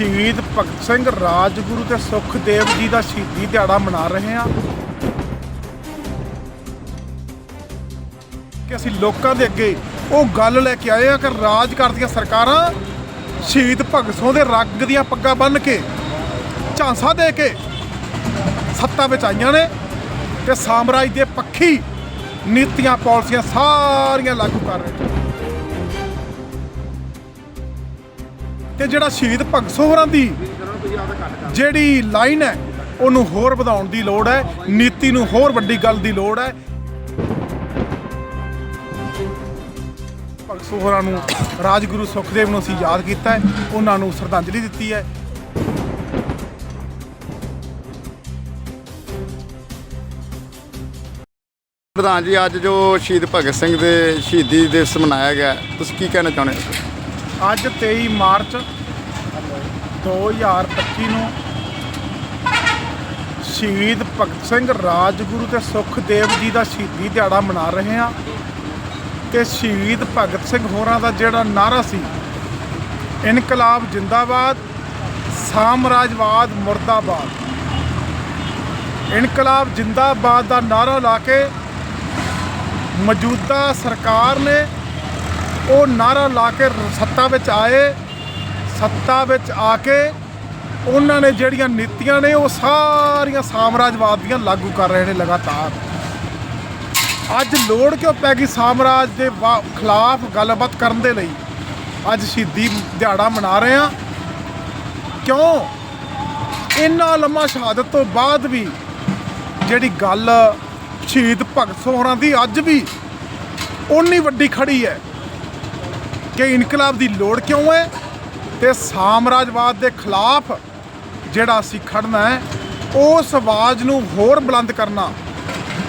ਸ਼ਹੀਦ ਭਗਤ ਸਿੰਘ ਰਾਜਗੁਰੂ ਤੇ ਸੁਖਦੇਵ ਜੀ ਦਾ ਸ਼ਹੀਦੀ ਦਿਹਾੜਾ ਮਨਾ ਰਹੇ ਹਾਂ। ਕਿ ਅਸੀਂ ਲੋਕਾਂ ਦੇ ਅੱਗੇ ਉਹ ਗੱਲ ਲੈ ਕੇ ਆਏ ਆ ਕਿ ਰਾਜ ਕਰਦੀਆਂ ਸਰਕਾਰਾਂ ਸ਼ਹੀਦ ਭਗਤ ਸਿੰਘ ਦੇ ਰੱਗ ਦੀਆਂ ਪੱਗਾਂ ਬੰਨ੍ਹ ਕੇ, ਝਾਂਸਾ ਦੇ ਕੇ ਸੱਤਾ ਵਿੱਚ ਆਈਆਂ ਨੇ ਤੇ ਸਾਮਰਾਜ ਦੇ ਪੱਖੀ ਨੀਤੀਆਂ, ਪਾਲਿਸੀਆਂ ਸਾਰੀਆਂ ਲਾਗੂ ਕਰ ਰਹੇ ਨੇ। ਤੇ ਜਿਹੜਾ ਸ਼ਹੀਦ ਭਗਤ ਸਿੰਘ ਹੋਰਾਂ ਦੀ ਜਿਹੜੀ ਲਾਈਨ ਹੈ, ਉਹਨੂੰ ਹੋਰ ਵਧਾਉਣ ਦੀ ਲੋੜ ਹੈ, ਨੀਤੀ ਨੂੰ ਹੋਰ ਵੱਡੀ ਗੱਲ ਦੀ ਲੋੜ ਹੈ। ਭਗਤ ਸਿੰਘ ਹੋਰਾਂ ਨੂੰ ਰਾਜਗੁਰੂ ਸੁਖਦੇਵ ਨੂੰ ਅਸੀਂ ਯਾਦ ਕੀਤਾ ਹੈ, ਉਹਨਾਂ ਨੂੰ ਸ਼ਰਧਾਂਜਲੀ ਦਿੱਤੀ ਹੈ। ਪ੍ਰਧਾਨ ਜੀ, ਅੱਜ ਜੋ ਸ਼ਹੀਦ ਭਗਤ ਸਿੰਘ ਦੇ ਸ਼ਹੀਦੀ ਦਿਵਸ ਮਨਾਇਆ ਗਿਆ, ਤੁਸੀਂ ਕੀ ਕਹਿਣਾ ਚਾਹੁੰਦੇ ਹੋ? ਅੱਜ 23 ਮਾਰਚ 2025 ਨੂੰ ਸ਼ਹੀਦ ਭਗਤ ਸਿੰਘ ਰਾਜਗੁਰੂ ਤੇ ਸੁਖਦੇਵ ਜੀ ਦਾ ਸ਼ਹੀਦੀ ਦਿਹਾੜਾ ਮਨਾ ਰਹੇ ਹਾਂ ਤੇ ਸ਼ਹੀਦ ਭਗਤ ਸਿੰਘ ਹੋਰਾਂ ਦਾ ਜਿਹੜਾ ਨਾਰਾ ਸੀ, ਇਨਕਲਾਬ ਜਿੰਦਾਬਾਦ, ਸਾਮਰਾਜਵਾਦ ਮੁਰਦਾਬਾਦ। ਇਨਕਲਾਬ ਜਿੰਦਾਬਾਦ ਦਾ ਨਾਰਾ ਲਾ ਕੇ ਮੌਜੂਦਾ ਸਰਕਾਰ ਨੇ ਉਹ ਨਾਰਾ ਲਾ ਕੇ ਸੱਤਾ ਵਿੱਚ ਆਏ, ਸੱਤਾ ਵਿੱਚ ਆ ਕੇ ਉਹਨਾਂ ਨੇ ਜਿਹੜੀਆਂ ਨੀਤੀਆਂ ਨੇ ਉਹ ਸਾਰੀਆਂ ਸਾਮਰਾਜਵਾਦ ਦੀਆਂ ਲਾਗੂ ਕਰ ਰਹੇ ਨੇ ਲਗਾਤਾਰ। ਅੱਜ ਲੋੜ ਕਿਉਂ ਪੈ ਗਈ ਸਾਮਰਾਜ ਦੇ ਵਾ- ਖਿਲਾਫ ਗੱਲਬਾਤ ਕਰਨ ਦੇ ਲਈ? ਅੱਜ ਸ਼ਹੀਦੀ ਦਿਹਾੜਾ ਮਨਾ ਰਹੇ ਹਾਂ। ਕਿਉਂ? ਇੰਨਾ ਲੰਮਾ ਸ਼ਹਾਦਤ ਤੋਂ ਬਾਅਦ ਵੀ ਜਿਹੜੀ ਗੱਲ ਸ਼ਹੀਦ ਭਗਤ ਸਿੰਘ ਹੋਰਾਂ ਦੀ ਅੱਜ ਵੀ ਓਨੀ ਵੱਡੀ ਖੜੀ ਹੈ। ਕਿ ਇਨਕਲਾਬ ਦੀ ਲੋੜ ਕਿਉਂ ਹੈ? ਤੇ ਸਾਮਰਾਜਵਾਦ ਦੇ ਖਿਲਾਫ ਜਿਹੜਾ ਅਸੀਂ ਖੜਨਾ ਹੈ, ਉਸ ਆਵਾਜ਼ ਨੂੰ ਹੋਰ ਬੁਲੰਦ ਕਰਨਾ।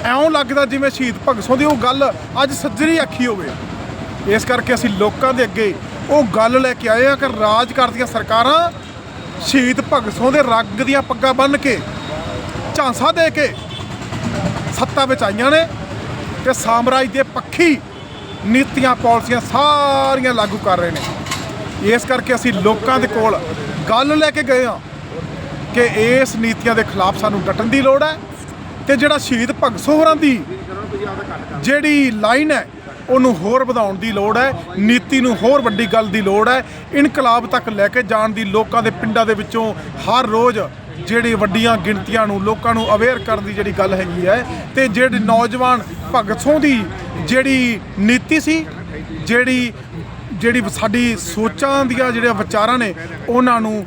ਐਉਂ ਲੱਗਦਾ ਜਿਵੇਂ ਸ਼ਹੀਦ ਭਗਤ ਸਿੰਘ ਦੀ ਉਹ ਗੱਲ ਅੱਜ ਸੱਜਰੀ ਆਖੀ ਹੋਵੇ। ਇਸ ਕਰਕੇ ਅਸੀਂ ਲੋਕਾਂ ਦੇ ਅੱਗੇ ਉਹ ਗੱਲ ਲੈ ਕੇ ਆਏ ਆ ਕਿ ਰਾਜ ਕਰਦੀਆਂ ਸਰਕਾਰਾਂ ਸ਼ਹੀਦ ਭਗਤ ਸਿੰਘ ਦੇ ਰੱਗ ਦੀਆਂ ਪੱਗਾਂ ਬੰਨ੍ਹ ਕੇ, ਝਾਂਸਾ ਦੇ ਕੇ ਸੱਤਾ ਵਿੱਚ ਆਈਆਂ ਨੇ ਤੇ ਸਾਮਰਾਜ ਦੇ ਪੱਖੀ ਨੀਤੀਆਂ, ਪਾਲਿਸੀਆਂ ਸਾਰੀਆਂ ਲਾਗੂ ਕਰ ਰਹੇ ਨੇ। ਇਸ ਕਰਕੇ ਅਸੀਂ ਲੋਕਾਂ ਦੇ ਕੋਲ ਗੱਲ ਲੈ ਕੇ ਗਏ ਹਾਂ ਕਿ ਇਸ ਨੀਤੀਆਂ ਦੇ ਖਿਲਾਫ ਸਾਨੂੰ ਡਟਣ ਦੀ ਲੋੜ ਹੈ ਤੇ ਜਿਹੜਾ ਸ਼ਹੀਦ ਭਗਤ ਸਿੰਘ ਹੋਰਾਂ ਦੀ ਜਿਹੜੀ ਲਾਈਨ ਹੈ, ਉਹਨੂੰ ਹੋਰ ਵਧਾਉਣ ਦੀ ਲੋੜ ਹੈ, ਨੀਤੀ ਨੂੰ ਹੋਰ ਵੱਡੀ ਗੱਲ ਦੀ ਲੋੜ ਹੈ, ਇਨਕਲਾਬ ਤੱਕ ਲੈ ਕੇ ਜਾਣ ਦੀ ਲੋਕਾਂ ਦੇ ਪਿੰਡਾਂ ਦੇ ਵਿੱਚੋਂ ਹਰ ਰੋਜ਼ ਜਿਹੜੀ ਵੱਡੀਆਂ ਗਿਣਤੀਆਂ ਨੂੰ, ਲੋਕਾਂ ਨੂੰ ਅਵੇਅਰ ਕਰਨ ਦੀ ਜਿਹੜੀ ਗੱਲ ਹੈਗੀ ਹੈ ਤੇ ਜਿਹੜੀ ਨੌਜਵਾਨ ਭਗਤ ਸਿੰਘ ਦੀ ਜਿਹੜੀ ਨੀਤੀ ਸੀ, ਜਿਹੜੀ ਜਿਹੜੀ ਸਾਡੀ ਸੋਚਾਂ ਦੀਆਂ ਜਿਹੜੇ ਵਿਚਾਰਾਂ ਨੇ, ਉਹਨਾਂ ਨੂੰ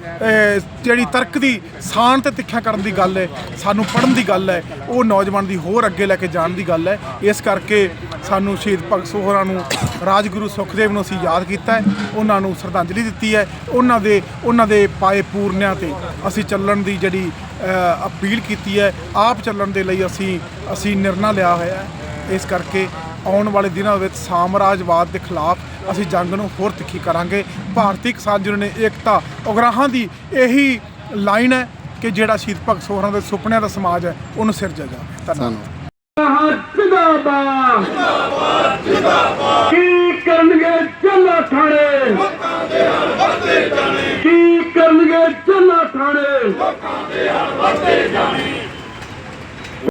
ਜਿਹੜੀ ਤਰਕ ਦੀ ਸਾਨ ਤੇ ਤਿੱਖਿਆ ਕਰਨ ਦੀ ਗੱਲ ਹੈ, ਸਾਨੂੰ ਪੜਨ ਦੀ ਗੱਲ ਹੈ, ਉਹ ਨੌਜਵਾਨ ਦੀ ਹੋਰ ਅੱਗੇ ਲੈ ਕੇ ਜਾਣ ਦੀ ਗੱਲ ਹੈ। ਇਸ ਕਰਕੇ ਸਾਨੂੰ ਸ਼ਹੀਦ ਭਗਤ ਸਿੰਘ ਹੋਰਾਂ ਨੂੰ ਰਾਜਗੁਰੂ ਸੁਖਦੇਵ ਨੂੰ ਅਸੀਂ ਯਾਦ ਕੀਤਾ ਹੈ, ਉਹਨਾਂ ਨੂੰ ਸ਼ਰਧਾਂਜਲੀ ਦਿੱਤੀ ਹੈ, ਉਹਨਾਂ ਦੇ ਉਹਨਾਂ ਦੇ ਪਾਏ ਪੂਰਨਿਆਂ ਤੇ ਅਸੀਂ ਚੱਲਣ ਦੀ ਜਿਹੜੀ ਅਪੀਲ ਕੀਤੀ ਹੈ, ਆਪ ਚੱਲਣ ਦੇ ਲਈ ਅਸੀਂ ਅਸੀਂ ਨਿਰਣਾ ਲਿਆ ਹੋਇਆ ਹੈ। ਇਸ ਕਰਕੇ ਆਉਣ ਵਾਲੇ ਦਿਨਾਂ ਵਿੱਚ ਸਾਮਰਾਜਵਾਦ ਦੇ ਖਿਲਾਫ ਅਸੀਂ ਜੰਗ ਨੂੰ ਹੋਰ ਤਿੱਖੀ ਕਰਾਂਗੇ। ਭਾਰਤੀ ਕਿਸਾਨ ਯੂਨੀਅਨ ਨੇ ਏਕਤਾ, ਉਗਰਾਹਾਂ ਦੀ ਇਹੀ ਲਾਈਨ ਹੈ ਕਿ ਜਿਹੜਾ ਸ਼ਹੀਦ ਭਗਤ ਸਿੰਘ ਦੇ ਸੁਪਨਿਆਂ ਦਾ ਸਮਾਜ ਹੈ, ਉਹਨੂੰ ਸਿਰਜਿਆ ਜਾਵੇ। ਧੰਨਵਾਦ। ਸਾਨੂੰ ਜਿੰਦਾਬਾਦ। ਜਿੰਦਾਬਾਦ ਕੀ ਕਰਨਗੇ ਚੱਲਾ ਥਾਣੇ ਲੋਕਾਂ ਦੇ ਹਰ ਵੱਧਦੇ ਜਾਣੇ ਕੀ ਕਰਨਗੇ ਚੱਲਾ ਥਾਣੇ ਲੋਕਾਂ ਦੇ ਹਰ ਵੱਧਦੇ ਜਾਣੇ